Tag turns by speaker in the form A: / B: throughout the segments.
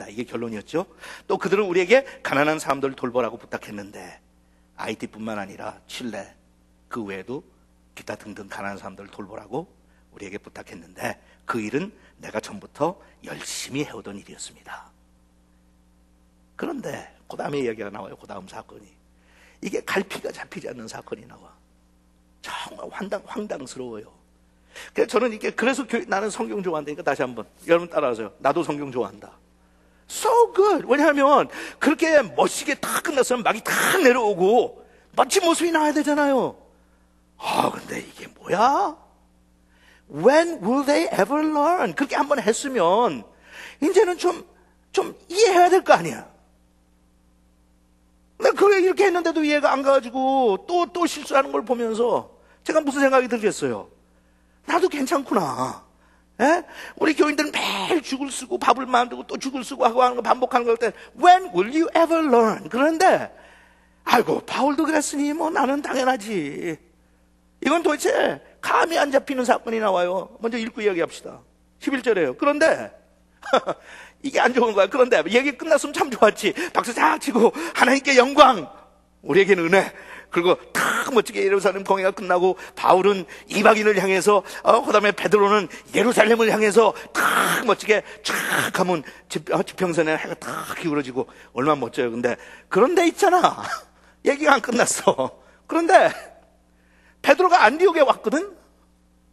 A: 했습니다. 이게 결론이었죠. 또 그들은 우리에게 가난한 사람들을 돌보라고 부탁했는데 IT뿐만 아니라 칠레 그 외에도 기타 등등 가난한 사람들을 돌보라고 우리에게 부탁했는데 그 일은 내가 전부터 열심히 해오던 일이었습니다. 그런데 그 다음에 이야기가 나와요. 그 다음 사건이. 이게 갈피가 잡히지 않는 사건이 나와. 정말 황당, 황당스러워요. 그래서 저는 이게 그래서 교, 나는 성경 좋아한다니까 다시 한번 여러분 따라하세요. 나도 성경 좋아한다. So good. 왜냐하면 그렇게 멋지게 다 끝났으면 막이 다 내려오고 멋진 모습이 나와야 되잖아요. 아 근데 이게 뭐야? When will they ever learn? 그렇게 한번 했으면 이제는 좀, 좀 이해해야 될 거 아니야. 근데 그래 이렇게 했는데도 이해가 안 가가지고 또, 또 실수하는 걸 보면서 제가 무슨 생각이 들겠어요? 나도 괜찮구나. 에? 우리 교인들은 매일 죽을 쓰고 밥을 만들고 또 죽을 쓰고 하고 하는 거 반복하는 걸 때 When will you ever learn? 그런데 아이고 바울도 그랬으니 뭐 나는 당연하지. 이건 도대체 감이 안 잡히는 사건이 나와요. 먼저 읽고 이야기합시다. 11절에요. 그런데 이게 안 좋은 거야. 그런데 얘기 끝났으면 참 좋았지. 박수 잘 치고 하나님께 영광, 우리에게는 은혜. 그리고 다 멋지게 예루살렘 공회가 끝나고 바울은 이방인을 향해서 어, 그다음에 베드로는 예루살렘을 향해서 다 멋지게 쫙 하면 어, 지평선에 해가 다 기울어지고 얼마나 멋져요. 근데 그런데 있잖아. 얘기가 안 끝났어. 그런데 베드로가 안디옥에 왔거든.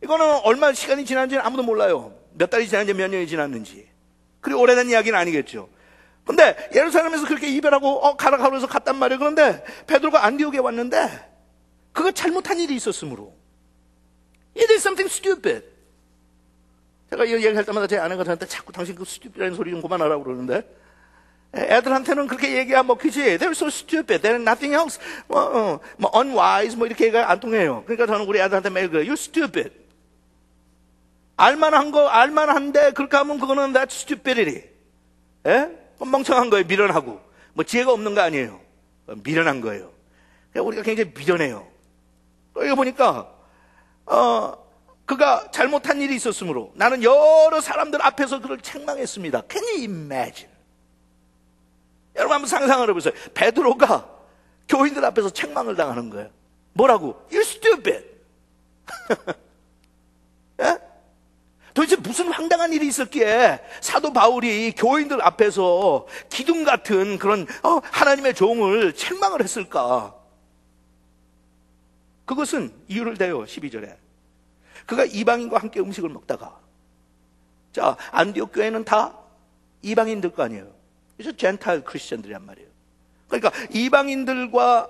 A: 이거는 얼마 시간이 지났는지는 아무도 몰라요. 몇 달이 지났는지 몇 년이 지났는지. 그리 오래된 이야기는 아니겠죠. 근데 예루살렘에서 그렇게 이별하고 어 가라 가라 해서 갔단 말이에요. 그런데 베드로가 안디옥에 왔는데 그거 잘못한 일이 있었으므로 It is something stupid. 제가 이 얘기할 때마다 제 아내가 저한테 자꾸 당신 그 stupid라는 소리 좀 그만하라고 그러는데 애들한테는 그렇게 얘기하면 먹히지. They're so stupid. They're nothing else. 뭐, 어, 뭐 unwise 뭐 이렇게 얘기가 안 통해요. 그러니까 저는 우리 애들한테 매일 그래요. You're stupid. 알만한 거 알만한데 그렇게 하면 그거는 that's stupidity. 예? 멍청한 거예요. 미련하고. 뭐 지혜가 없는 거 아니에요. 미련한 거예요. 그러니까 우리가 굉장히 미련해요. 여기 보니까 어, 그가 잘못한 일이 있었으므로 나는 여러 사람들 앞에서 그를 책망했습니다. Can you imagine? 여러분 한번 상상을 해보세요. 베드로가 교인들 앞에서 책망을 당하는 거예요. 뭐라고? You're stupid. 예? 도대체 무슨 황당한 일이 있었기에 사도 바울이 교인들 앞에서 기둥 같은 그런 어, 하나님의 종을 책망을 했을까? 그것은 이유를 대요. 12절에. 그가 이방인과 함께 음식을 먹다가 자, 안디옥 교회는 다 이방인들 거 아니에요. 그래서 젠탈 크리스천들이란 말이에요. 그러니까 이방인들과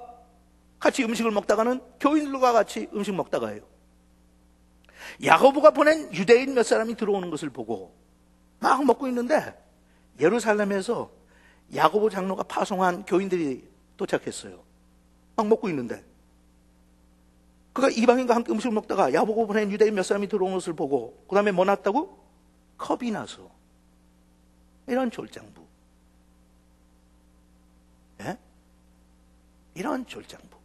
A: 같이 음식을 먹다가는 교인들과 같이 음식 먹다가예요. 야고보가 보낸 유대인 몇 사람이 들어오는 것을 보고 막 먹고 있는데 예루살렘에서 야고보 장로가 파송한 교인들이 도착했어요. 막 먹고 있는데 그가 이방인과 함께 음식을 먹다가 야고보 보낸 유대인 몇 사람이 들어오는 것을 보고 그 다음에 뭐 났다고? 겁이 나서 이런 졸장부 예? 이런 졸장부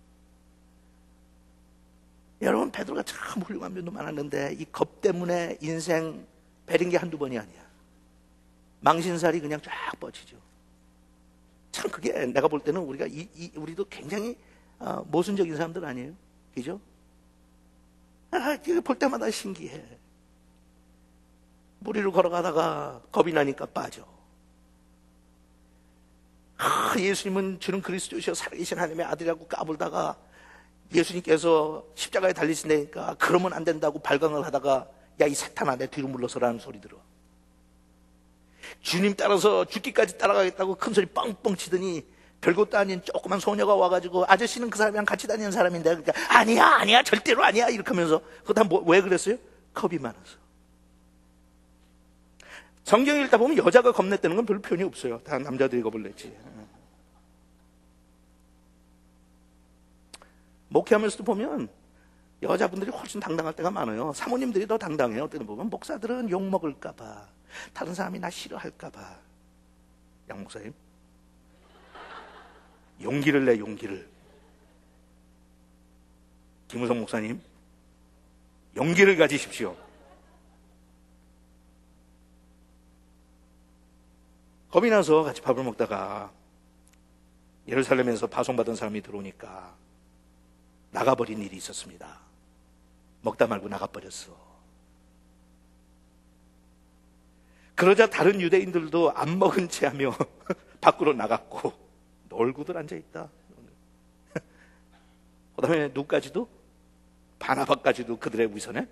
A: 여러분 베드로가 참 훌륭한 면도 많았는데 이 겁 때문에 인생 베린 게 한두 번이 아니야. 망신살이 그냥 쫙 뻗치죠. 참 그게 내가 볼 때는 우리가 이, 이 우리도 굉장히 어, 모순적인 사람들 아니에요, 그죠? 아, 볼 때마다 신기해. 무리를 걸어가다가 겁이 나니까 빠져. 아, 예수님은 주는 그리스도시여 살아계신 하나님의 아들이라고 까불다가 예수님께서 십자가에 달리신다니까 그러면 안 된다고 발광을 하다가 야 이 사탄아 내 뒤로 물러서라는 소리 들어. 주님 따라서 죽기까지 따라가겠다고 큰 소리 뻥뻥 치더니 별것도 아닌 조그만 소녀가 와가지고 아저씨는 그 사람이랑 같이 다니는 사람인데 그러니까 아니야 아니야 절대로 아니야 이렇게 하면서 그거 다왜 뭐, 그랬어요? 겁이 많아서. 성경 읽다 보면 여자가 겁냈다는 건 별로 표현이 없어요. 다 남자들이 겁을 냈지. 목회하면서도 보면 여자분들이 훨씬 당당할 때가 많아요. 사모님들이 더 당당해요. 어떤 보면 목사들은 욕 먹을까봐, 다른 사람이 나 싫어할까봐. 양 목사님, 용기를 내 용기를. 김우성 목사님, 용기를 가지십시오. 겁이 나서 같이 밥을 먹다가 예루살렘에서 파송받은 사람이 들어오니까 나가버린 일이 있었습니다. 먹다 말고 나가버렸어. 그러자 다른 유대인들도 안 먹은 채 하며 밖으로 나갔고 놀고들 앉아있다. 그 다음에 누까지도 바나바까지도 그들의 위선에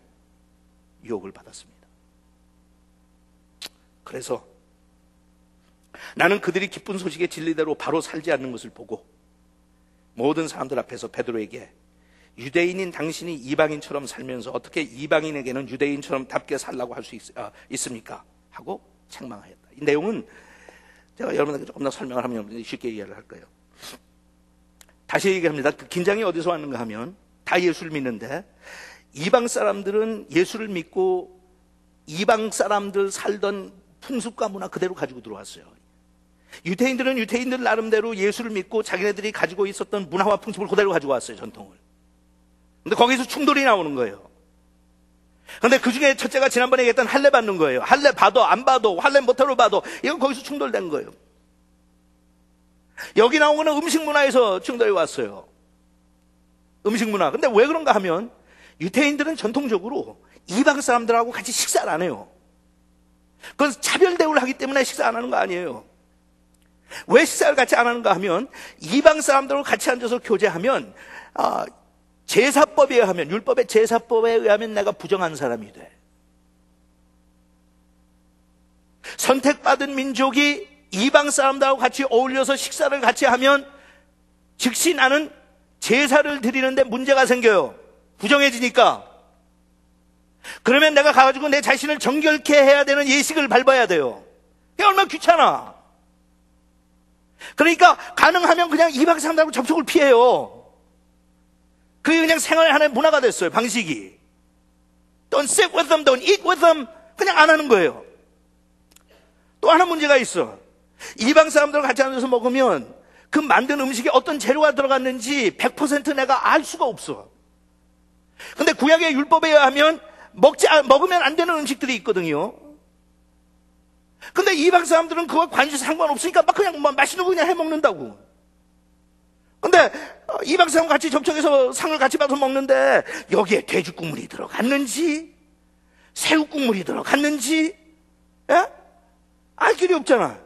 A: 유혹을 받았습니다. 그래서 나는 그들이 기쁜 소식의 진리대로 바로 살지 않는 것을 보고 모든 사람들 앞에서 베드로에게 유대인인 당신이 이방인처럼 살면서 어떻게 이방인에게는 유대인처럼 답게 살라고 할수 아, 있습니까? 하고 책망하였다. 이 내용은 제가 여러분에게 조금 더 설명을 하면 쉽게 이해를 할 거예요. 다시 얘기합니다. 그 긴장이 어디서 왔는가 하면 다 예수를 믿는데 이방 사람들은 예수를 믿고 이방 사람들 살던 풍습과 문화 그대로 가지고 들어왔어요. 유태인들은 유태인들 나름대로 예수를 믿고 자기네들이 가지고 있었던 문화와 풍습을 그대로 가지고 왔어요, 전통을. 근데 거기서 충돌이 나오는 거예요. 근데 그 중에 첫째가 지난번에 얘기했던 할례 받는 거예요. 할례 받어, 안 받어, 할례 못하러 받어. 이건 거기서 충돌된 거예요. 여기 나온 거는 음식 문화에서 충돌이 왔어요. 음식 문화. 근데 왜 그런가 하면 유태인들은 전통적으로 이방 사람들하고 같이 식사를 안 해요. 그건 차별 대우를 하기 때문에 식사 안 하는 거 아니에요. 왜 식사를 같이 안 하는가 하면 이방 사람들하고 같이 앉아서 교제하면 아, 제사법에 의하면 율법의 제사법에 의하면 내가 부정한 사람이 돼. 선택받은 민족이 이방 사람들하고 같이 어울려서 식사를 같이 하면 즉시 나는 제사를 드리는데 문제가 생겨요. 부정해지니까. 그러면 내가 가가지고 내 자신을 정결케 해야 되는 예식을 밟아야 돼요. 그게 얼마나 귀찮아. 그러니까 가능하면 그냥 이방 사람들하고 접촉을 피해요. 그게 그냥 생활의 하나의 문화가 됐어요. 방식이. Don't sit with them, don't eat with them. 그냥 안 하는 거예요. 또 하나 문제가 있어. 이방 사람들과 같이 앉아서 먹으면 그 만든 음식에 어떤 재료가 들어갔는지 100% 내가 알 수가 없어. 근데 구약의 율법에 의하면 먹지, 먹으면 안 되는 음식들이 있거든요. 근데 이방 사람들은 그거 관심 상관없으니까 막 그냥 뭐 맛있는 거 그냥 해 먹는다고. 이방 사람 같이 접촉해서 상을 같이 받아서 먹는데 여기에 돼지 국물이 들어갔는지 새우 국물이 들어갔는지 예? 알 길이 없잖아.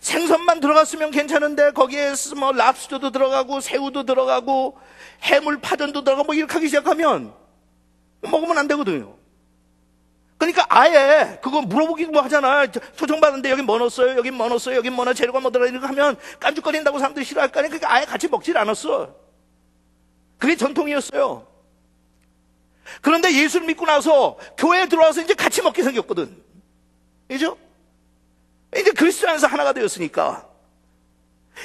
A: 생선만 들어갔으면 괜찮은데 거기에 뭐 랍스터도 들어가고 새우도 들어가고 해물 파전도 들어가고 뭐 이렇게 하기 시작하면 먹으면 안 되거든요. 그러니까 아예 그거 물어보기도 뭐 하잖아. 초청받는데 여기 뭐 넣었어요? 여기 뭐 넣었어요? 여기 뭐 넣어? 재료가 뭐 들어? 이렇게 하면 깐죽거린다고 사람들이 싫어할 거 아니야. 그러니까 아예 같이 먹질 않았어. 그게 전통이었어요. 그런데 예수를 믿고 나서 교회에 들어와서 이제 같이 먹게 생겼거든. 그죠? 이제 그리스도 안에서 하나가 되었으니까.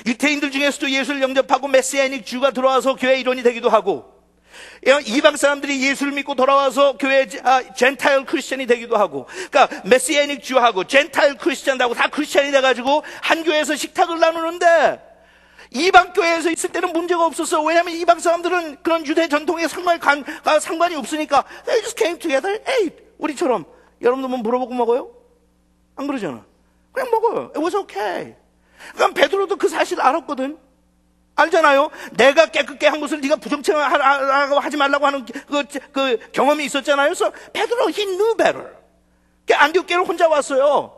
A: 유태인들 중에서도 예수를 영접하고 메시아닉 주가 들어와서 교회 일원이 되기도 하고 이방 사람들이 예수를 믿고 돌아와서 교회 아, 젠타일 크리스천이 되기도 하고, 그러니까 메시아닉 주하고 젠타일 크리스천하고 다 크리스천이 돼가지고 한 교회에서 식탁을 나누는데 이방 교회에서 있을 때는 문제가 없었어. 왜냐하면 이방 사람들은 그런 유대 전통에 상관, 관, 상관이 없으니까 they just came together, ate. 우리처럼 여러분들 뭐 물어보고 먹어요? 안 그러잖아. 그냥 먹어요. It was okay. 그럼 베드로도 그 사실 알았거든. 알잖아요. 내가 깨끗게 한 것을 네가 부정체하고 하지 말라고 하는 그, 그 경험이 있었잖아요. 그래서 베드로 he knew better. 안디옥교를 혼자 왔어요.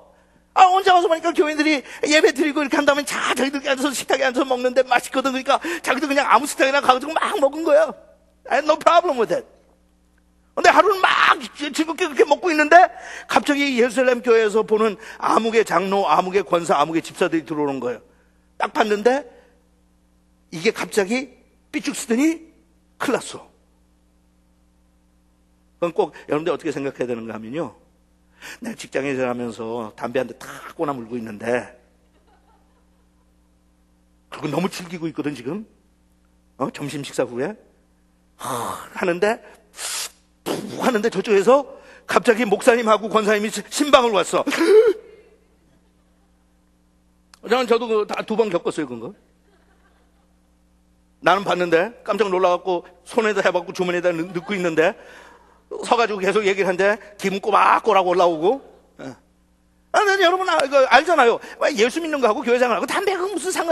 A: 아, 혼자 와서 보니까 교인들이 예배 드리고 이렇게 한다면 자, 자기들끼리 앉아서 식탁에 앉아서 먹는데 맛있거든. 그러니까 자기도 그냥 아무 식탁이나 가가지고 막 먹은 거예요. I had no problem with it. 근데 하루는 막 즐겁게 그렇게 먹고 있는데 갑자기 예루살렘 교회에서 보는 아무개 장로, 아무개 권사, 아무개 집사들이 들어오는 거예요. 딱 봤는데 이게 갑자기 삐죽 쓰더니 큰일 났어. 그건 꼭 여러분들 어떻게 생각해야 되는가 하면요. 내가 직장에 일하면서 담배 한 대 탁 꼬나 물고 있는데 그리고 너무 즐기고 있거든 지금. 어? 점심 식사 후에 하, 하는데 푹 하는데 저쪽에서 갑자기 목사님하고 권사님이 신방을 왔어. 저는 저도 다 두 번 겪었어요 그런 거. 나는 봤는데 깜짝 놀라갖고 손에다 해봤고 주머니에다 넣고 있는데 서가지고 계속 얘기를 하는데 김 꼬박꼬락 올라오고 예. 아, 난 여러분 아, 알잖아요. 왜 예수 믿는 거하고 교회 생활하고 담배가 무슨 상관이